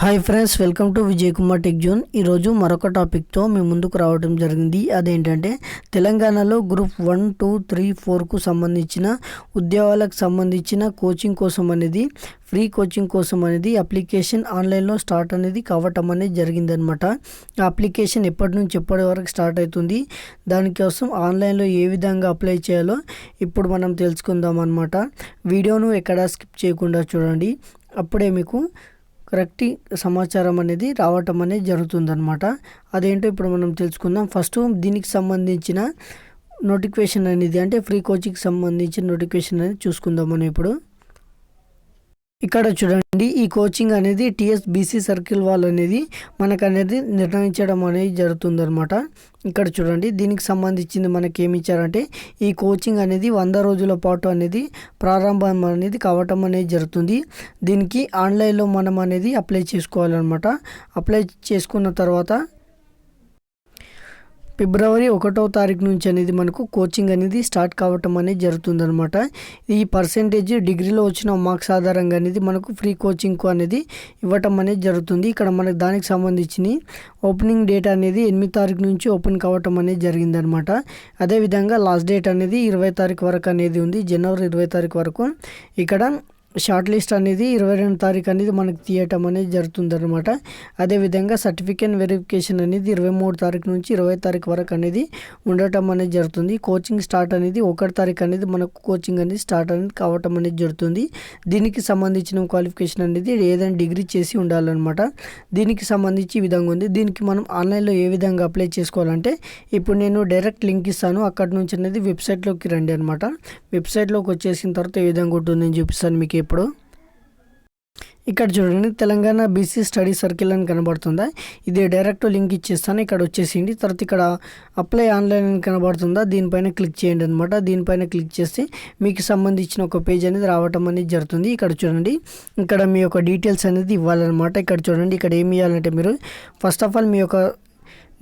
Hi friends welcome to Vijay Kumar tech zone. ఈరోజు మరొక టాపిక్తో మీ ముందుకు రావడం జరిగింది. అదేంటంటే తెలంగాణలో గ్రూప్ వన్ టూ త్రీ ఫోర్కు సంబంధించిన ఉద్యోగాలకు సంబంధించిన కోచింగ్ కోసం అనేది ఫ్రీ కోచింగ్ కోసం అనేది అప్లికేషన్ ఆన్లైన్లో స్టార్ట్ అనేది కావటం అనేది జరిగిందనమాట ఆ అప్లికేషన్ ఎప్పటి నుంచి ఎప్పటి వరకు స్టార్ట్ అవుతుంది దానికోసం ఆన్లైన్లో ఏ విధంగా అప్లై చేయాలో ఇప్పుడు మనం తెలుసుకుందాం అనమాట వీడియోను ఎక్కడ స్కిప్ చేయకుండా చూడండి. అప్పుడే మీకు కరెక్ట్ సమాచారం అనేది రావటం అనేది జరుగుతుందనమాట అదేంటో ఇప్పుడు మనం తెలుసుకుందాం. ఫస్ట్ దీనికి సంబంధించిన నోటిఫికేషన్ అనేది అంటే ఫ్రీ కోచింగ్కి సంబంధించిన నోటిఫికేషన్ అనేది చూసుకుందాం మనం ఇప్పుడు. ఇక్కడ చూడండి ఈ కోచింగ్ అనేది టిఎస్ బీసీ సర్కిల్ వాళ్ళు అనేది మనకు అనేది నిర్ణయించడం అనేది జరుగుతుంది అనమాట ఇక్కడ చూడండి దీనికి సంబంధించింది మనకి ఏమి ఇచ్చారంటే ఈ కోచింగ్ అనేది వంద రోజుల పాటు అనేది ప్రారంభం అనేది కావటం అనేది జరుగుతుంది. దీనికి ఆన్లైన్లో మనం అనేది అప్లై చేసుకోవాలన్నమాట. అప్లై చేసుకున్న తర్వాత ఫిబ్రవరి ఒకటో తారీఖు నుంచి అనేది మనకు కోచింగ్ అనేది స్టార్ట్ కావటం అనేది జరుగుతుందనమాట ఈ పర్సెంటేజ్ డిగ్రీలో వచ్చిన మార్క్స్ ఆధారంగా అనేది మనకు ఫ్రీ కోచింగ్ అనేది ఇవ్వటం అనేది జరుగుతుంది. ఇక్కడ మనకు దానికి సంబంధించిన ఓపెనింగ్ డేట్ అనేది ఎనిమిది తారీఖు నుంచి ఓపెన్ కావటం అనేది జరిగిందనమాట అదేవిధంగా లాస్ట్ డేట్ అనేది ఇరవై తారీఖు వరకు అనేది ఉంది. జనవరి ఇరవై తారీఖు వరకు. ఇక్కడ షార్ట్ లిస్ట్ అనేది ఇరవై రెండు తారీఖు అనేది మనకు తీయటం అనేది జరుగుతుంది అనమాట అదేవిధంగా సర్టిఫికేట్ వెరిఫికేషన్ అనేది ఇరవై మూడు తారీఖు నుంచి ఇరవై తారీఖు వరకు అనేది ఉండటం అనేది జరుగుతుంది. కోచింగ్ స్టార్ట్ అనేది ఒకటి తారీఖు అనేది మనకు కోచింగ్ అనేది స్టార్ట్ అనేది కావటం అనేది జరుగుతుంది. దీనికి సంబంధించిన క్వాలిఫికేషన్ అనేది ఏదైనా డిగ్రీ చేసి ఉండాలన్నమాట. దీనికి సంబంధించి ఈ విధంగా ఉంది. దీనికి మనం ఆన్లైన్లో ఏ విధంగా అప్లై చేసుకోవాలంటే ఇప్పుడు నేను డైరెక్ట్ లింక్ ఇస్తాను. అక్కడ నుంచి అనేది వెబ్సైట్లోకి రండి అనమాట వెబ్సైట్లోకి వచ్చేసిన తర్వాత ఏ విధంగా ఉంటుందని చూపిస్తాను మీకు ఇప్పుడు. ఇక్కడ చూడండి తెలంగాణ బీసీ స్టడీ సర్కిల్ అని కనబడుతుందా? ఇది డైరెక్ట్ లింక్ ఇచ్చేస్తాను. ఇక్కడ వచ్చేసింది. తర్వాత ఇక్కడ అప్లై ఆన్లైన్ అని కనబడుతుందా? దీనిపైన క్లిక్ చేయండి అనమాట దీనిపైన క్లిక్ చేస్తే మీకు సంబంధించిన ఒక పేజ్ అనేది రావటం అనేది జరుగుతుంది. ఇక్కడ చూడండి ఇక్కడ మీ యొక్క డీటెయిల్స్ అనేది ఇవ్వాలన్నమాట. ఇక్కడ చూడండి ఇక్కడ ఏమి ఇవ్వాలంటే మీరు ఫస్ట్ ఆఫ్ ఆల్ మీ యొక్క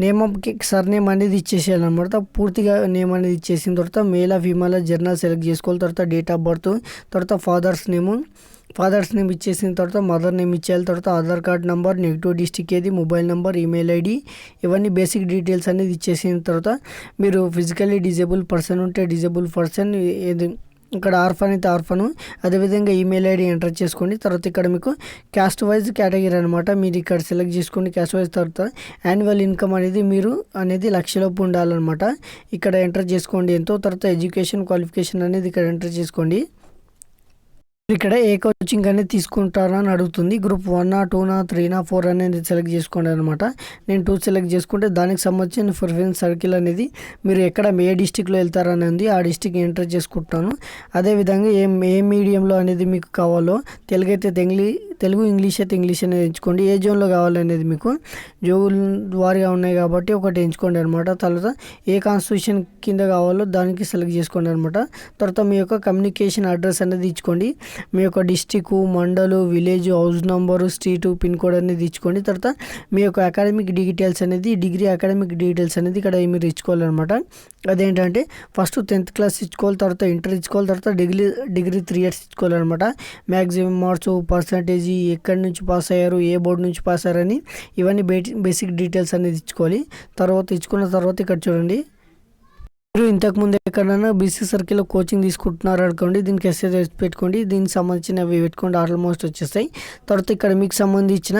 నేమ్ ఆఫ్ సర్ నేమ్ అనేది ఇచ్చేసేయాలన్నమాట. పూర్తిగా నేమ్ అనేది ఇచ్చేసిన తర్వాత మేల్ ఫీమేల్ జర్నల్ సెలెక్ట్ చేసుకోవాలి. తర్వాత డేట్ ఆఫ్ బర్త్ తర్వాత ఫాదర్స్ నేము. ఫాదర్స్ నేమ్ ఇచ్చేసిన తర్వాత మదర్ నేమ్ ఇచ్చేయాలి. తర్వాత Aadhaar card number nativity district ఏది మొబైల్ నెంబర్ ఈమెయిల్ ఐడి ఇవన్నీ బేసిక్ డీటెయిల్స్ అనేది ఇచ్చేసిన తర్వాత మీరు ఫిజికల్లీ డిజేబుల్ పర్సన్ ఉంటే డిజేబుల్ పర్సన్ ఏది ఇక్కడ ఆర్ఫన్ అయితే ఆర్ఫను. అదేవిధంగా ఈమెయిల్ ఐడి ఎంటర్ చేసుకోండి. తర్వాత ఇక్కడ మీకు క్యాస్ట్ వైజ్ కేటగిరీ అనమాట మీరు ఇక్కడ సెలెక్ట్ చేసుకోండి క్యాస్ట్ వైజ్. తర్వాత యాన్యువల్ ఇన్కమ్ అనేది మీరు అనేది లక్షలోపు ఉండాలన్నమాట. ఇక్కడ ఎంటర్ చేసుకోండి ఎంతో. తర్వాత ఎడ్యుకేషన్ క్వాలిఫికేషన్ అనేది ఇక్కడ ఎంటర్ చేసుకోండి. ఇక్కడ ఏ కోచింగ్ అనేది తీసుకుంటారా అని అడుగుతుంది. గ్రూప్ వన్ నా టూ నా త్రీ నా ఫోర్ అనేది సెలెక్ట్ చేసుకోండి అనమాట నేను టూ సెలెక్ట్ చేసుకుంటే దానికి సంబంధించిన ప్రిఫరెన్స్ సర్కిల్ అనేది మీరు ఎక్కడ ఏ డిస్టిక్లో వెళ్తారని ఉంది ఆ డిస్టిక్ ఎంటర్ చేసుకుంటాను. అదేవిధంగా ఏ ఏ మీడియంలో అనేది మీకు కావాలో తెలుగు అయితే తెంగ్లీ తెలుగు ఇంగ్లీష్ అయితే ఇంగ్లీష్ అనేది ఎంచుకోండి. ఏ జోన్లో కావాలనేది మీకు జోన్ వారిగా ఉన్నాయి కాబట్టి ఒకటి ఎంచుకోండి అనమాట తర్వాత ఏ కాన్స్టిట్యూషన్ కింద కావాలో దానికి సెలెక్ట్ చేసుకోండి అనమాట తర్వాత మీ యొక్క కమ్యూనికేషన్ అడ్రస్ అనేది ఇచ్చుకోండి. మీ యొక్క district mandal village house number street pin code అనేది ఇచ్చుకోండి. తర్వాత మీ యొక్క అకాడమిక్ డీటెయిల్స్ అనేది డిగ్రీ అకాడమిక్ డీటెయిల్స్ అనేది ఇక్కడ మీరు ఇచ్చుకోవాలన్నమాట. అదేంటంటే ఫస్ట్ టెన్త్ క్లాస్ ఇచ్చుకోవాలి తర్వాత ఇంటర్ ఇచ్చుకోవాలి తర్వాత డిగ్రీ డిగ్రీ త్రీ ఇయర్స్ ఇచ్చుకోవాలన్నమాట. మ్యాక్సిమం మార్క్స్ పర్సంటేజ్ ఎక్కడి నుంచి పాస్ అయ్యారు ఏ బోర్డు నుంచి పాస్ అయ్యారని ఇవన్నీ బేసిక్ డీటెయిల్స్ అనేది ఇచ్చుకోవాలి. తర్వాత ఇచ్చుకున్న తర్వాత ఇక్కడ చూడండి. మీరు ఇంతకుముందు ఎక్కడైనా బీసీ సర్కిల్లో కోచింగ్ తీసుకుంటున్నారు అనుకోండి దీనికి ఎస్ఏ పెట్టుకోండి దీనికి సంబంధించినవి పెట్టుకోండి ఆల్మోస్ట్ వచ్చేస్తాయి. తర్వాత ఇక్కడ మీకు సంబంధించిన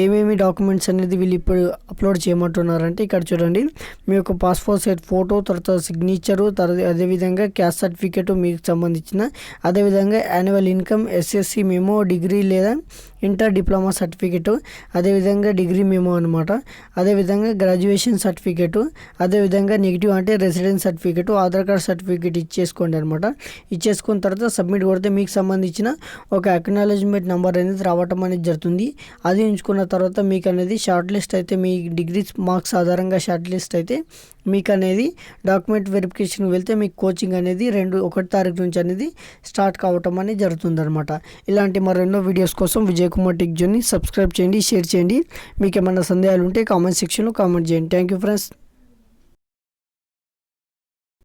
ఏమేమి డాక్యుమెంట్స్ అనేది వీళ్ళు ఇప్పుడు అప్లోడ్ చేయమంటున్నారంటే ఇక్కడ చూడండి. మీ యొక్క పాస్పోర్ట్ సైజ్ ఫోటో తర్వాత సిగ్నేచరు తర్వాత అదేవిధంగా క్యాస్ట్ సర్టిఫికేట్ మీకు సంబంధించిన అదేవిధంగా annual income SSC memo degree లేదా ఇంటర్ డిప్లొమా సర్టిఫికేటు అదేవిధంగా డిగ్రీ మేము అనమాట అదేవిధంగా గ్రాడ్యుయేషన్ సర్టిఫికేటు అదేవిధంగా నెగిటివ్ అంటే residence certificate Aadhaar card certificate ఇచ్చేసుకోండి అనమాట ఇచ్చేసుకున్న తర్వాత సబ్మిట్ కొడితే మీకు సంబంధించిన ఒక అక్నాలజ్మెంట్ నెంబర్ అనేది రావటం అనేది జరుగుతుంది. అది ఉంచుకున్న తర్వాత మీకు అనేది షార్ట్ లిస్ట్ అయితే మీ డిగ్రీ మార్క్స్ ఆధారంగా షార్ట్ లిస్ట్ అయితే మీకు అనేది డాక్యుమెంట్ వెరిఫికేషన్ వెళ్తే మీకు కోచింగ్ అనేది రెండు ఒకటి తారీఖు నుంచి అనేది స్టార్ట్ కావటం అనేది జరుగుతుంది అనమాట ఇలాంటి మరెన్నో వీడియోస్ కోసం విజయ్ కుమార్ టెక్ జోన్ని సబ్స్క్రైబ్ చేయండి షేర్ చేయండి. మీకు ఏమైనా సందేహాలు ఉంటే కామెంట్ సెక్షన్లో కామెంట్ చేయండి. Thank you friends.